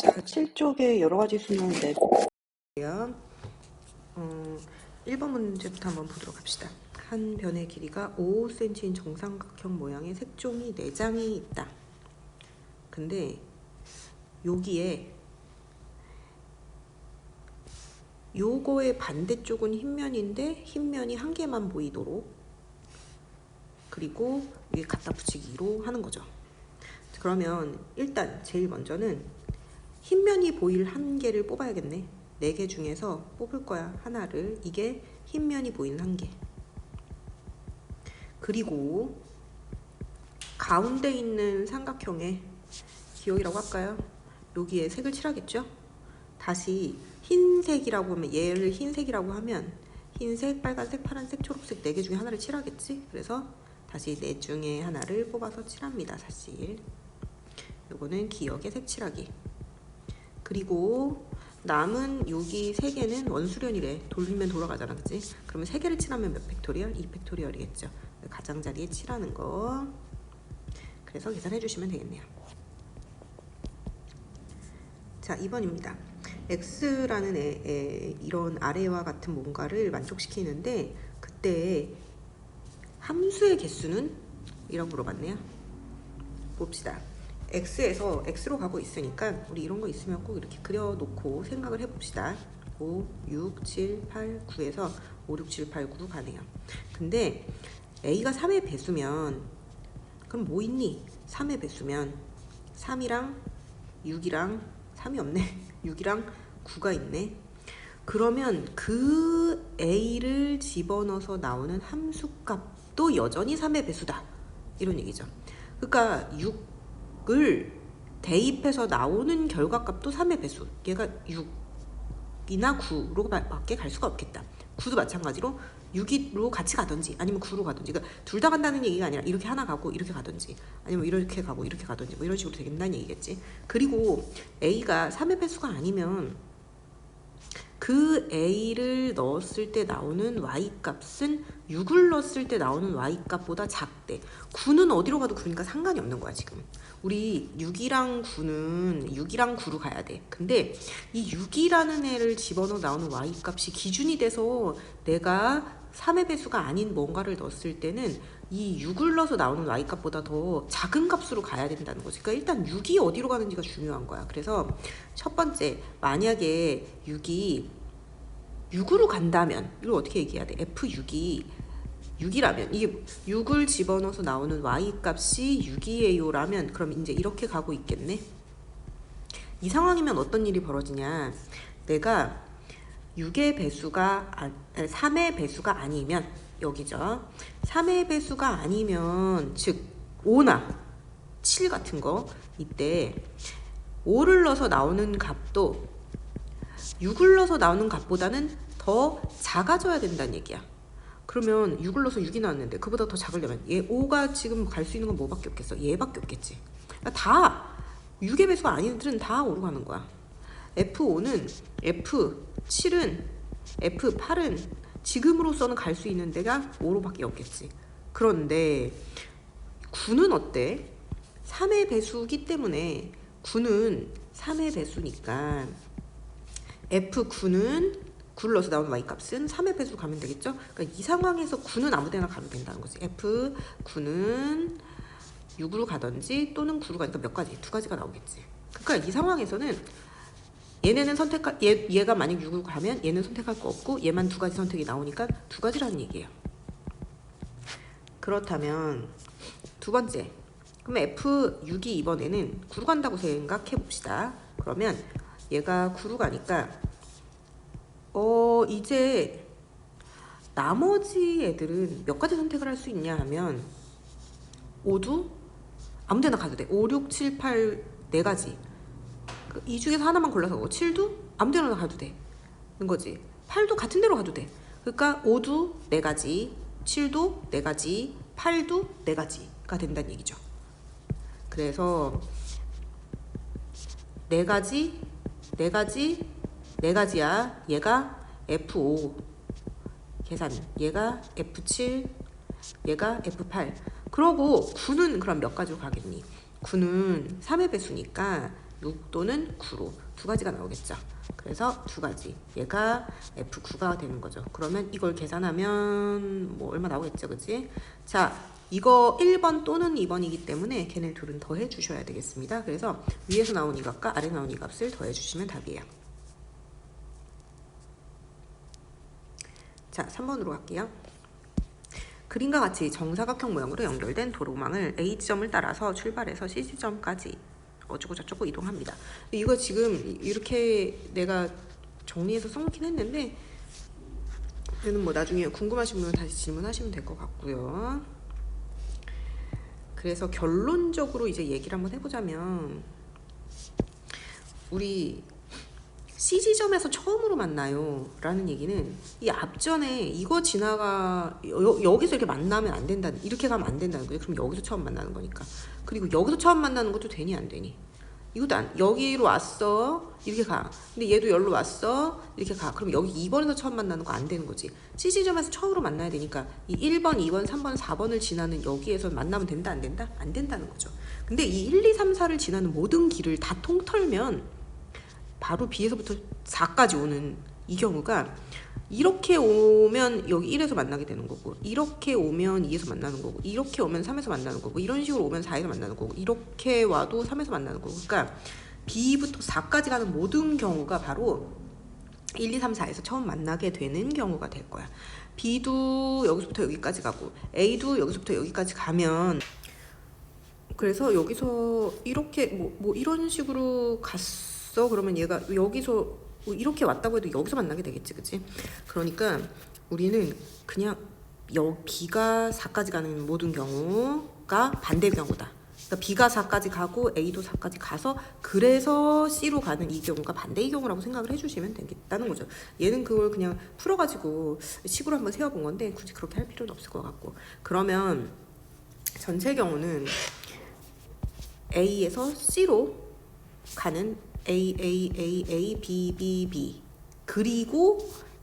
자, 7쪽에 여러 가지 수는 내고요. 음, 1번 문제부터 한번 보도록 합시다. 한 변의 길이가 5cm인 정삼각형 모양의 색종이 4장이 있다. 근데 여기에 요거의 반대쪽은 흰면인데 흰면이 한 개만 보이도록 그리고 위에 갖다 붙이기로 하는 거죠. 그러면 일단 제일 먼저는 흰면이 보일 한 개를 뽑아야겠네. 네 개 중에서 뽑을 거야. 하나를. 이게 흰면이 보이는 한 개. 그리고 가운데 있는 삼각형의 기억이라고 할까요? 여기에 색을 칠하겠죠? 다시 흰색이라고 하면 얘를 흰색이라고 하면 흰색, 빨간색, 파란색, 초록색 네 개 중에 하나를 칠하겠지? 그래서 다시 네 중에 하나를 뽑아서 칠합니다. 사실 요거는 기억의 색칠하기 그리고 남은 여기 세 개는 원수련이래 돌리면 돌아가잖아 그치? 그러면 세 개를 칠하면 몇 팩토리얼? 2 팩토리얼이겠죠 가장자리에 칠하는 거 그래서 계산해 주시면 되겠네요 자 2번입니다 x라는 애, 애, 이런 아래와 같은 뭔가를 만족시키는데 그때 함수의 개수는? 이라고 물어봤네요 봅시다 x에서 x로 가고 있으니까 우리 이런 거 있으면 꼭 이렇게 그려놓고 생각을 해봅시다. 5, 6, 7, 8, 9에서 5, 6, 7, 8, 9로 가네요. 근데 a가 3의 배수면 그럼 뭐 있니? 3의 배수면 3이랑 6이랑 3이 없네. 6이랑 9가 있네. 그러면 그 a를 집어넣어서 나오는 함수값도 여전히 3의 배수다. 이런 얘기죠. 그러니까 6 을 대입해서 나오는 결과값도 3의 배수. 얘가 6이나 9로 밖에 갈 수가 없겠다. 9도 마찬가지로 6으로 같이 가든지 아니면 9로 가든지. 그러니까 둘 다 간다는 얘기가 아니라 이렇게 하나 가고 이렇게 가든지 아니면 이렇게 가고 이렇게 가든지 뭐 이런 식으로 되겠다는 얘기겠지. 그리고 A가 3의 배수가 아니면 그 A를 넣었을 때 나오는 Y값은 6을 넣었을 때 나오는 Y값보다 작대. 9는 어디로 가도 9니까 상관이 없는 거야 지금 우리 6이랑 9는 6이랑 9로 가야 돼 근데 이 6이라는 애를 집어넣어 나오는 Y값이 기준이 돼서 내가 3의 배수가 아닌 뭔가를 넣었을 때는 이 6을 넣어서 나오는 y값보다 더 작은 값으로 가야 된다는 거지. 그러니까 일단 6이 어디로 가는지가 중요한 거야. 그래서 첫 번째, 만약에 6이 6으로 간다면 이걸 어떻게 얘기해야 돼? F6이 6이라면 이게 6을 집어넣어서 나오는 y값이 6이에요 라면 그럼 이제 이렇게 가고 있겠네. 이 상황이면 어떤 일이 벌어지냐? 내가 6의 배수가 3의 배수가 아니면 여기죠. 3의 배수가 아니면 즉 5나 7 같은 거 이때 5를 넣어서 나오는 값도 6을 넣어서 나오는 값보다는 더 작아져야 된다는 얘기야. 그러면 6을 넣어서 6이 나왔는데 그보다 더 작으려면 얘 5가 지금 갈 수 있는 건 뭐밖에 없겠어? 얘밖에 없겠지. 그러니까 다 6의 배수가 아닌 애들은 다 5로 가는 거야. F5는 F7은 F8은 지금으로서는 갈 수 있는 데가 5로밖에 없겠지. 그런데 9는 어때? 3의 배수기 때문에 9는 3의 배수니까 F9는 9를 넣어서 나오는 y값은 3의 배수로 가면 되겠죠? 그러니까 이 상황에서 9는 아무 데나 가면 된다는 거지. F9는 6으로 가든지 또는 9로 가니까 몇 가지? 두 가지가 나오겠지. 그러니까 이 상황에서는 얘네는 선택할 얘, 얘가 만약 6으로 가면 얘는 선택할 거 없고 얘만 두 가지 선택이 나오니까 두 가지라는 얘기예요. 그렇다면 두 번째 그러면 F6이 이번에는 9로 간다고 생각해 봅시다. 그러면 얘가 9로 가니까 어 이제 나머지 애들은 몇 가지 선택을 할 수 있냐 하면 5도 아무 데나 가도 돼. 5, 6, 7, 8, 네 가지. 이 중에서 하나만 골라서 7도 아무 데나 가도 되는 거지. 8도 같은 데로 가도 돼. 그러니까 5도 네 가지, 7도 네 가지, 8도 네 가지가 된다는 얘기죠. 그래서 네 가지, 네 가지, 네 가지야. 얘가 F5 계산, 얘가 F7, 얘가 F8. 그러고 9는 그럼 몇 가지로 가겠니? 9는 3의 배수니까 6 또는 9로 두 가지가 나오겠죠. 그래서 두 가지. 얘가 F9가 되는 거죠. 그러면 이걸 계산하면 뭐 얼마 나오겠죠, 그지? 자, 이거 1번 또는 2번이기 때문에 걔네 둘은 더해 주셔야 되겠습니다. 그래서 위에서 나온 이 값과 아래 나온 이 값을 더해 주시면 답이에요. 자, 3번으로 갈게요. 그림과 같이 정사각형 모양으로 연결된 도로망을 A 지점을 따라서 출발해서 C 지점까지 어쩌고 저쩌고 이동합니다. 이거 지금 이렇게 내가 정리해서 써놓긴 했는데 얘는 뭐 나중에 궁금하신 분은 다시 질문하시면 될 것 같고요. 그래서 결론적으로 이제 얘기를 한번 해보자면 우리 C 지점에서 처음으로 만나요. 라는 얘기는 이 앞전에 이거 지나가 여, 여기서 이렇게 만나면 안 된다 이렇게 가면 안 된다는 거죠 그럼 여기서 처음 만나는 거니까. 그리고 여기서 처음 만나는 것도 되니 안 되니. 이것도 안 여기로 왔어 이렇게 가. 근데 얘도 여기로 왔어 이렇게 가. 그럼 여기 2번에서 처음 만나는 거 안 되는 거지. C 지점에서 처음으로 만나야 되니까 이 1번 2번 3번 4번을 지나는 여기에서 만나면 된다 안 된다? 안 된다는 거죠. 근데 이 1 2 3 4를 지나는 모든 길을 다 통털면 바로 B에서부터 4까지 오는 이 경우가 이렇게 오면 여기 1에서 만나게 되는 거고 이렇게 오면 2에서 만나는 거고 이렇게 오면 3에서 만나는 거고 이런 식으로 오면 4에서 만나는 거고 이렇게 와도 3에서 만나는 거고 그러니까 B부터 4까지 가는 모든 경우가 바로 1, 2, 3, 4에서 처음 만나게 되는 경우가 될 거야. B도 여기서부터 여기까지 가고 A도 여기서부터 여기까지 가면 그래서 여기서 이렇게 뭐, 뭐 이런 식으로 갔어 그러면 얘가 여기서 뭐 이렇게 왔다고 해도 여기서 만나게 되겠지 그치? 그러니까 우리는 그냥 여 B가 4까지 가는 모든 경우가 반대 경우다. 그러니까 B가 4까지 가고 A도 4까지 가서 그래서 C로 가는 이 경우가 반대의 경우라고 생각을 해주시면 되겠다는 거죠. 얘는 그걸 그냥 풀어가지고 식으로 한번 세워본 건데 굳이 그렇게 할 필요는 없을 것 같고. 그러면 전체 경우는 A에서 C로 가는 A A A A B B B. 그리고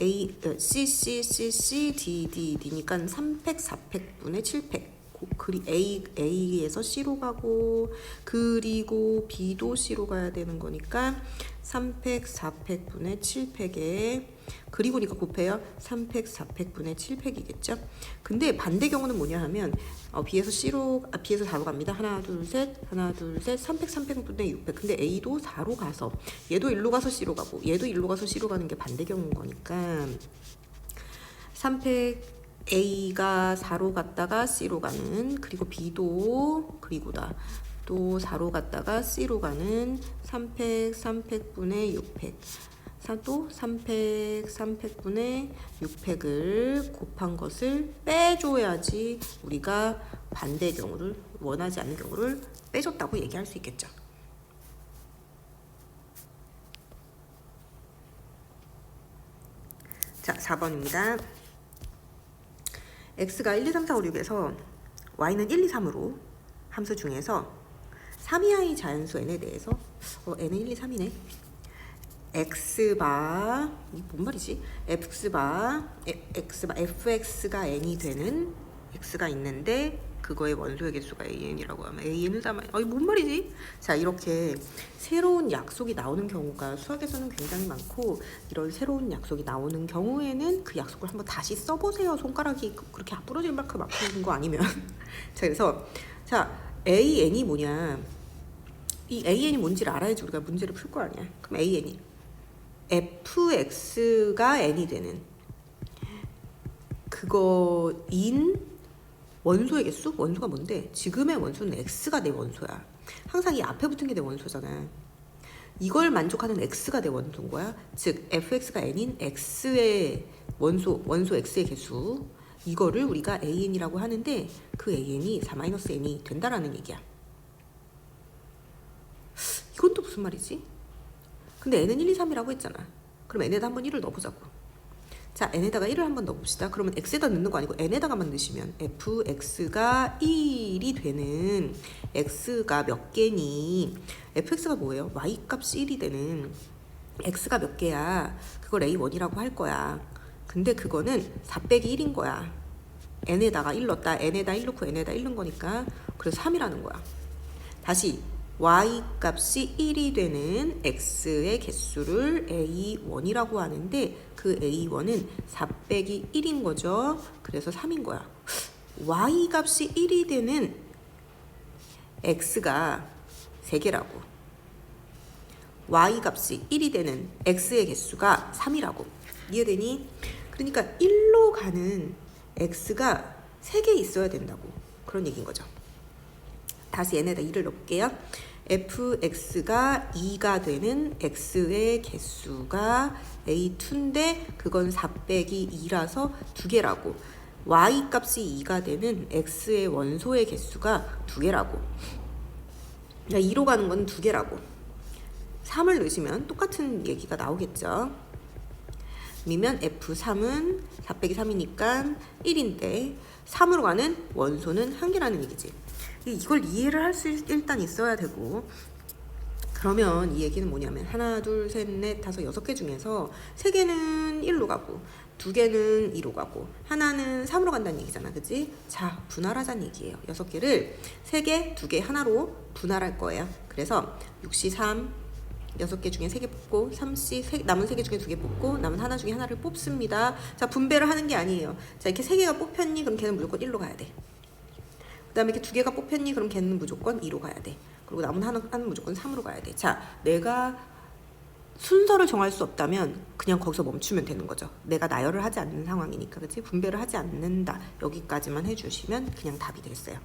A 어, C C C C D D D니까 3팩 4팩 분의 7팩 그리 A A에서 C로 가고 그리고 B도 C로 가야 되는 거니까 3팩 4팩 분의 7팩에 그리고니까 곱해요. 3팩 4팩분의 7팩이겠죠? 근데 반대 경우는 뭐냐 하면 어, B에서 C로 아, B에서 4로 갑니다. 하나 둘 셋 하나 둘 셋 3팩 3팩분의 6팩 근데 A도 4로 가서 얘도 1로 가서 C로 가고 얘도 1로 가서 C로 가는 게 반대 경우인 거니까 3팩 A가 4로 갔다가 C로 가는 그리고 B도 그리고다. 또 4로 갔다가 C로 가는 3팩 3팩분의 6팩 또 3팩 3팩분의 6팩을 곱한 것을 빼줘야지 우리가 반대 경우를 원하지 않는 경우를 빼줬다고 얘기할 수 있겠죠. 자, 4번입니다. x가 1, 2, 3, 4, 5, 6에서 y는 1, 2, 3으로 함수 중에서 3이하의 자연수 n에 대해서 어, n은 1, 2, 3이네. X바 이뭔 말이지? x바 x바 fx가 n이 되는 x가 있는데 그거의 원소의 개수가 an이라고 하면 an을 담아 아이 뭔 말이지? 자 이렇게 새로운 약속이 나오는 경우가 수학에서는 굉장히 많고 이런 새로운 약속이 나오는 경우에는 그 약속을 한번 다시 써보세요. 손가락이 그렇게 부러질 만큼 아픈 거 아니면. 자 그래서 자 an이 뭐냐? 이 an이 뭔지를 알아야지 우리가 문제를 풀 거 아니야. 그럼 an이 fx가 n이 되는 그거인 원소의 개수? 원소가 뭔데? 지금의 원소는 x가 내 원소야. 항상 이 앞에 붙은 게 내 원소잖아. 이걸 만족하는 x가 내 원소인 거야. 즉 fx가 n인 x의 원소 원소 x의 개수 이거를 우리가 an이라고 하는데 그 an이 4-n이 된다라는 얘기야. 이건 또 무슨 말이지? 근데 n은 1, 2, 3이라고 했잖아. 그럼 n에다 한번 1을 넣어보자고. 자, n에다가 1을 한번 넣어봅시다. 그러면 x에다 넣는 거 아니고 n에다가만 넣으시면 fx가 1이 되는 x가 몇 개니? fx가 뭐예요? y 값이 1이 되는 x가 몇 개야? 그걸 a1이라고 할 거야. 근데 그거는 4 빼기 1인 거야. n에다가 1 넣었다. n에다 1 넣고 n에다 1 넣은 거니까 그래서 3이라는 거야. 다시 y 값이 1이 되는 x의 개수를 a1이라고 하는데 그 a1은 4 빼기 1인 거죠. 그래서 3인 거야. y 값이 1이 되는 x가 3개라고. y 값이 1이 되는 x의 개수가 3이라고. 이해되니? 그러니까 1로 가는 x가 3개 있어야 된다고. 그런 얘기인 거죠. 다시 얘네다 2를 넣을게요. fx가 2가 되는 x의 개수가 a2인데 그건 4 빼기 2라서 두 개라고. y 값이 2가 되는 x의 원소의 개수가 두 개라고. 2로 가는 건 두 개라고. 3을 넣으시면 똑같은 얘기가 나오겠죠. 미면 F3은 4 빼기 3이니까 1인데 3으로 가는 원소는 한 개라는 얘기지. 이걸 이해를 할 수 일단 있어야 되고. 그러면 이 얘기는 뭐냐면 하나 둘 셋 넷 다섯 여섯 개 중에서 세 개는 1로 가고 두 개는 2로 가고 하나는 3으로 간다는 얘기잖아. 그지? 자 분할하자는 얘기예요. 여섯 개를 세 개, 두 개 하나로 분할할 거예요. 그래서 6시 3 여섯 개 중에 세 개 뽑고 3씨 세, 남은 세 개 중에 두 개 뽑고 남은 하나 중에 하나를 뽑습니다. 자 분배를 하는 게 아니에요. 자 이렇게 세 개가 뽑혔니? 그럼 걔는 무조건 1로 가야 돼. 그 다음에 이렇게 두 개가 뽑혔니? 그럼 걔는 무조건 2로 가야 돼. 그리고 남은 하나는 무조건 3으로 가야 돼. 자, 내가 순서를 정할 수 없다면 그냥 거기서 멈추면 되는 거죠. 내가 나열을 하지 않는 상황이니까, 그렇지? 분배를 하지 않는다. 여기까지만 해주시면 그냥 답이 됐어요.